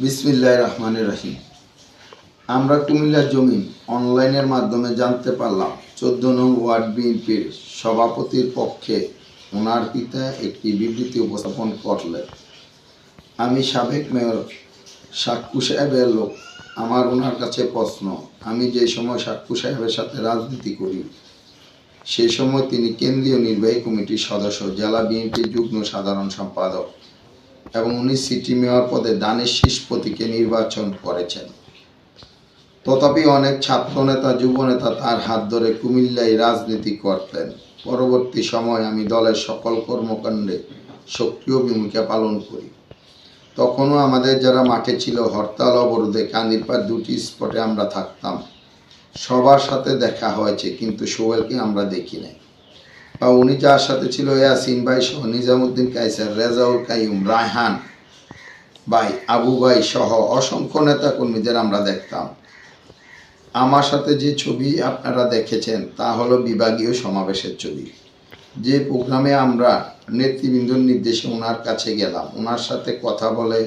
বিসমিল্লাহ রহমান রাহিম। আমরা কুমিল্লার জমিন অনলাইনের মাধ্যমে জানতে পারলাম, চোদ্দ নং ওয়ার্ড বিএনপির সভাপতির পক্ষে ওনার পিতা একটি বিবৃতি উপস্থাপন করলেন। আমি সাবেক মেয়র সাক্কু সাহেবের লোক। আমার ওনার কাছে প্রশ্ন, আমি যে সময় সাক্কু সাহেবের সাথে রাজনীতি করি সেই সময় তিনি কেন্দ্রীয় নির্বাহী কমিটির সদস্য, জেলা বিএনপির যুগ্ম সাধারণ সম্পাদক। এবং উনি সিটি মেয়র পদে দানের শীষ প্রতীকে নির্বাচন করেছেন। তথাপি অনেক ছাত্রনেতা, যুবনেতা তার হাত ধরে কুমিল্লায় রাজনীতি করতেন। পরবর্তী সময় আমি দলের সকল কর্মকাণ্ডে সক্রিয় ভূমিকা পালন করি। তখনও আমাদের যারা মাঠে ছিল, হরতাল, অবরোধে কান্দিরপার দুটি স্পটে আমরা থাকতাম। সবার সাথে দেখা হয়েছে, কিন্তু সোহেলকে আমরা দেখি নাই। উনি যার সাথে ছিল ইয়াসিন ভাই সহ নিজামুদ্দিন কাইসার রেজাউল কাইম রায়হান ভাই, আবু ভাই সহ অসংখ্য নেতা কর্মীদের আমরা দেখতাম। আমার সাথে যে ছবি আপনারা দেখেছেন, তা হলো বিভাগীয় সমাবেশের ছবি। যে প্রোগ্রামে আমরা নেতৃবৃন্দর নির্দেশে ওনার কাছে গেলাম ওনার সাথে কথা বলে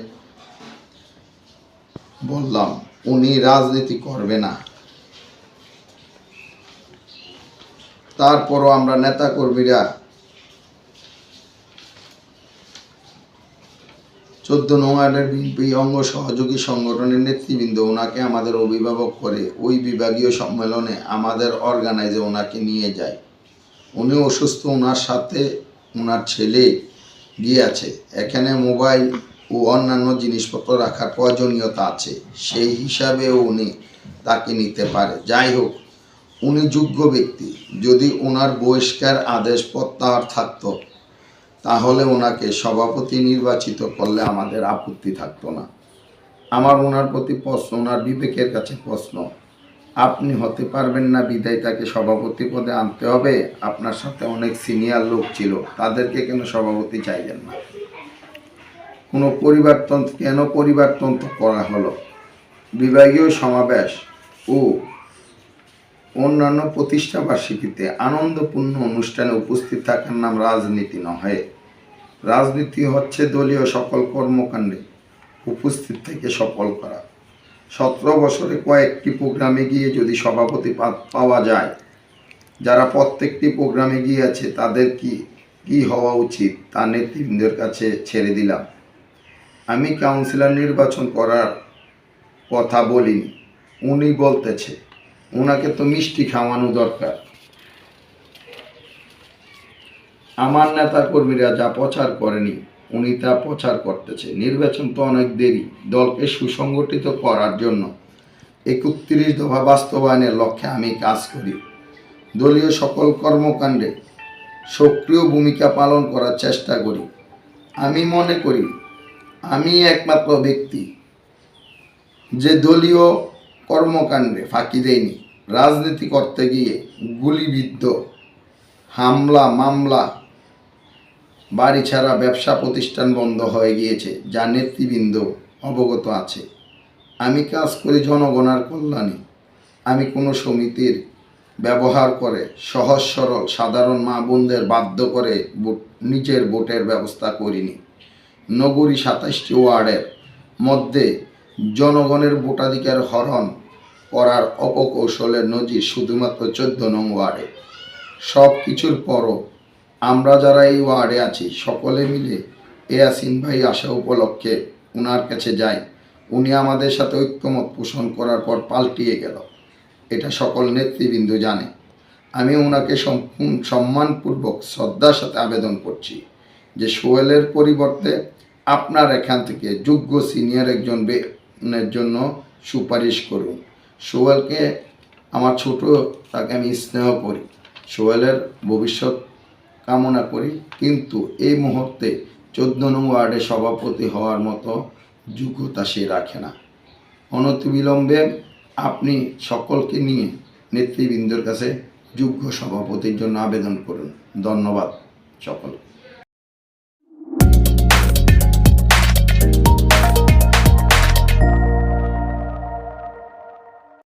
বললাম, উনি রাজনীতি করবে না। তারপরও আমরা নেতা কর্মীরা চোদ্দ নওয়ার্ডের বিএনপি অঙ্গ সহযোগী সংগঠনের নেতৃবৃন্দ, ওনাকে আমাদের অভিভাবক করে ওই বিভাগীয় সম্মেলনে আমাদের অর্গানাইজে ওনাকে নিয়ে যায়। উনি অসুস্থ, ওনার সাথে ওনার ছেলে গিয়েছে এখানে মোবাইল ও অন্যান্য জিনিসপত্র রাখার প্রয়োজনীয়তা আছে। সেই হিসাবেও উনি তাকে নিতে পারে। যাই হোক উনি যোগ্য ব্যক্তি। যদি ওনার বহিষ্কার আদেশ প্রত্যাহার থাকতো, তাহলে ওনাকে সভাপতি নির্বাচিত করলে আমাদের আপত্তি থাকতো না। আমার ওনার প্রতি প্রশ্ন ওনার বিবেকের কাছে প্রশ্ন, আপনি হতে পারবেন না বিদায়, তাকে সভাপতি পদে আনতে হবে। আপনার সাথে অনেক সিনিয়র লোক ছিল, তাদেরকে কেন সভাপতি চাইলেন না? কোনো পরিবারতন্ত্র, কেন পরিবারতন্ত্র করা হলো? বিভাগীয় সমাবেশ, ও অন্যান্য প্রতিষ্ঠা বার্ষিকীতে আনন্দপূর্ণ অনুষ্ঠানে উপস্থিত থাকার নাম রাজনীতি নহে। রাজনীতি হচ্ছে দলীয় সকল কর্মকাণ্ডে উপস্থিত থেকে সফল করা। সতেরো বছরে কয়েকটি প্রোগ্রামে গিয়ে যদি সভাপতি পাওয়া যায়, যারা প্রত্যেকটি প্রোগ্রামে গিয়েছে, তাদের কি কি হওয়া উচিত তা নেতৃবৃন্দের কাছে ছেড়ে দিলাম। আমি কাউন্সিলর নির্বাচন করার কথা বলিনি, উনি বলতেছে। ওনাকে তো মিষ্টি খাওয়ানো দরকার। আমার নেতা কর্মীরা যা প্রচার করেনি, উনি তা প্রচার করতেছে। নির্বাচন তো অনেক দেরি, দলকে সুসংগঠিত করার জন্য। একত্রিশ দফা বাস্তবায়নের লক্ষ্যে আমি কাজ করি। দলীয় সকল কর্মকাণ্ডে সক্রিয় ভূমিকা পালন করার চেষ্টা করি। আমি মনে করি, আমি একমাত্র ব্যক্তি যে দলীয় কর্মকাণ্ডে ফাঁকি দেয়নি। রাজনীতি করতে গিয়ে গুলিবিদ্ধ, হামলা, মামলা, বাড়ি ছাড়া ব্যবসা প্রতিষ্ঠান বন্ধ হয়ে গিয়েছে, যা নেতৃবৃন্দ অবগত আছে। আমি কাজ করি জনগণের কল্যাণে। আমি কোনো সমিতির ব্যবহার করে সহজ, সরল, সাধারণ মা বোনদের বাধ্য করে নিজের ভোটের ব্যবস্থা করিনি। নগরী সাতাশটি ওয়ার্ডের মধ্যে জনগণের ভোটাধিকার হরণ করার অপকৌশলের নজির শুধুমাত্র চোদ্দ নং ওয়ার্ডে। সব কিছুর পরও আমরা যারা এই ওয়ার্ডে আছি, সকলে মিলে এয়াসিন ভাই আসা উপলক্ষে ওনার কাছে যাই। উনি আমাদের সাথে ঐক্যমত পোষণ করার পর পাল্টিয়ে গেল। এটা সকল নেতৃবৃন্দ জানে। আমি ওনাকে সম্মানপূর্বক শ্রদ্ধার সাথে আবেদন করছি যে সোহেলের পরিবর্তে আপনার এখান থেকে যোগ্য সিনিয়র একজন জন্য সুপারিশ করুন। সোহেলকে, আমার ছোট, তাকে আমি স্নেহ করি। সোহেলের ভবিষ্যৎ কামনা করি। কিন্তু এই মুহূর্তে চোদ্দ নং ওয়ার্ডে সভাপতি হওয়ার মতো যোগ্যতা সে রাখে না। অনতিবিলম্বে আপনি সকলকে নিয়ে নেতৃবৃন্দের কাছে যোগ্য সভাপতির জন্য আবেদন করুন। ধন্যবাদ সকলকে।